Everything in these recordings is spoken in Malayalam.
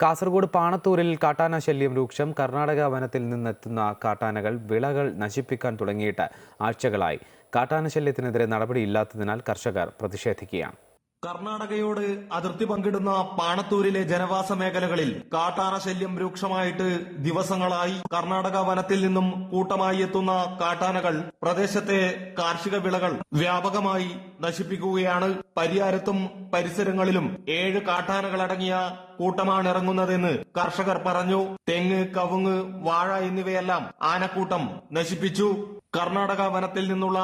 കാസർഗോഡ് പാണത്തൂരിൽ കാട്ടാന ശല്യം രൂക്ഷം കർണാടക വനത്തിൽ നിന്നെത്തുന്ന കാട്ടാനകൾ വിളകൾ നശിപ്പിക്കാൻ തുടങ്ങിയിട്ട് ആഴ്ചകളായി. കാട്ടാന ശല്യത്തിനെതിരെ നടപടിയില്ലാത്തതിനാൽ കർഷകർ പ്രതിഷേധിക്കുകയാണ്. കർണാടകയോട് അതിർത്തി പങ്കിടുന്ന പാണത്തൂരിലെ ജനവാസ മേഖലകളിൽ കാട്ടാറ ശല്യം രൂക്ഷമായിട്ട് ദിവസങ്ങളായി കർണാടക വനത്തിൽ നിന്നും കൂട്ടമായി എത്തുന്ന കാട്ടാനകൾ പ്രദേശത്തെ കാർഷിക വിളകൾ വ്യാപകമായി നശിപ്പിക്കുകയാണ്. പരിയാരത്തും പരിസരങ്ങളിലും ഏഴ് കാട്ടാനകളടങ്ങിയ കൂട്ടമാണ് ഇറങ്ങുന്നതെന്ന് കർഷകർ പറഞ്ഞു. തെങ്ങ് കവുങ്ങ് വാഴ എന്നിവയെല്ലാം ആനക്കൂട്ടം നശിപ്പിച്ചു. കർണാടക വനത്തിൽ നിന്നുള്ള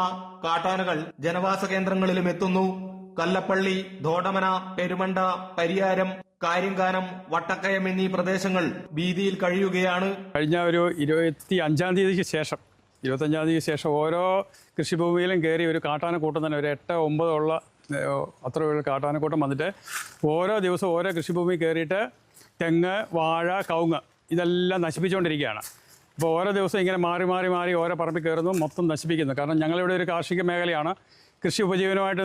കാട്ടാനകൾ ജനവാസ കേന്ദ്രങ്ങളിലും എത്തുന്നു. കല്ലപ്പള്ളി ധോടമന പെരുമണ്ട പരിയാരം കാര്യങ്കാനം വട്ടക്കയം എന്നീ പ്രദേശങ്ങൾ ഭീതിയിൽ കഴിയുകയാണ്. കഴിഞ്ഞ ഒരു ഇരുപത്തി അഞ്ചാം തീയതിക്ക് ശേഷം ഇരുപത്തഞ്ചാം തീയതിക്ക് ശേഷം ഓരോ കൃഷിഭൂമിയിലും കയറി ഒരു കാട്ടാനക്കൂട്ടം തന്നെ ഒരു എട്ട് ഒമ്പതുള്ള അത്ര ഒരു കാട്ടാനക്കൂട്ടം വന്നിട്ട് ഓരോ ദിവസവും ഓരോ കൃഷിഭൂമി കയറിയിട്ട് തെങ്ങ് വാഴ കവുങ്ങ് ഇതെല്ലാം നശിപ്പിച്ചുകൊണ്ടിരിക്കുകയാണ്. അപ്പോൾ ഓരോ ദിവസം ഇങ്ങനെ മാറി മാറി മാറി ഓരോ പറമ്പിൽ കയറുന്നു മൊത്തം നശിപ്പിക്കുന്നു. കാരണം ഞങ്ങളിവിടെ ഒരു കാർഷിക മേഖലയാണ്. കൃഷി ഉപജീവനമായിട്ട്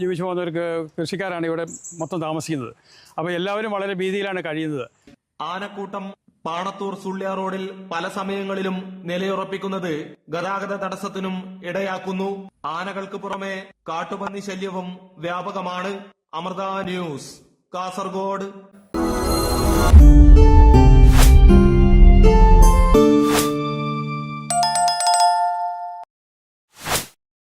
ജീവിച്ചു പോകുന്നവർക്ക് കൃഷിക്കാരാണ് ഇവിടെ മൊത്തം താമസിക്കുന്നത്. അപ്പോൾ എല്ലാവരും വളരെ ഭീതിയിലാണ് കഴിയുന്നത്. ആനക്കൂട്ടം പാണത്തൂർ സുള്ളിയ റോഡിൽ പല സമയങ്ങളിലും നിലയുറപ്പിക്കുന്നത് ഗതാഗത തടസ്സത്തിനും ഇടയാക്കുന്നു. ആനകൾക്ക് പുറമെ കാട്ടുപന്നി ശല്യവും വ്യാപകമാണ്. അമൃത ന്യൂസ് കാസർഗോഡ്.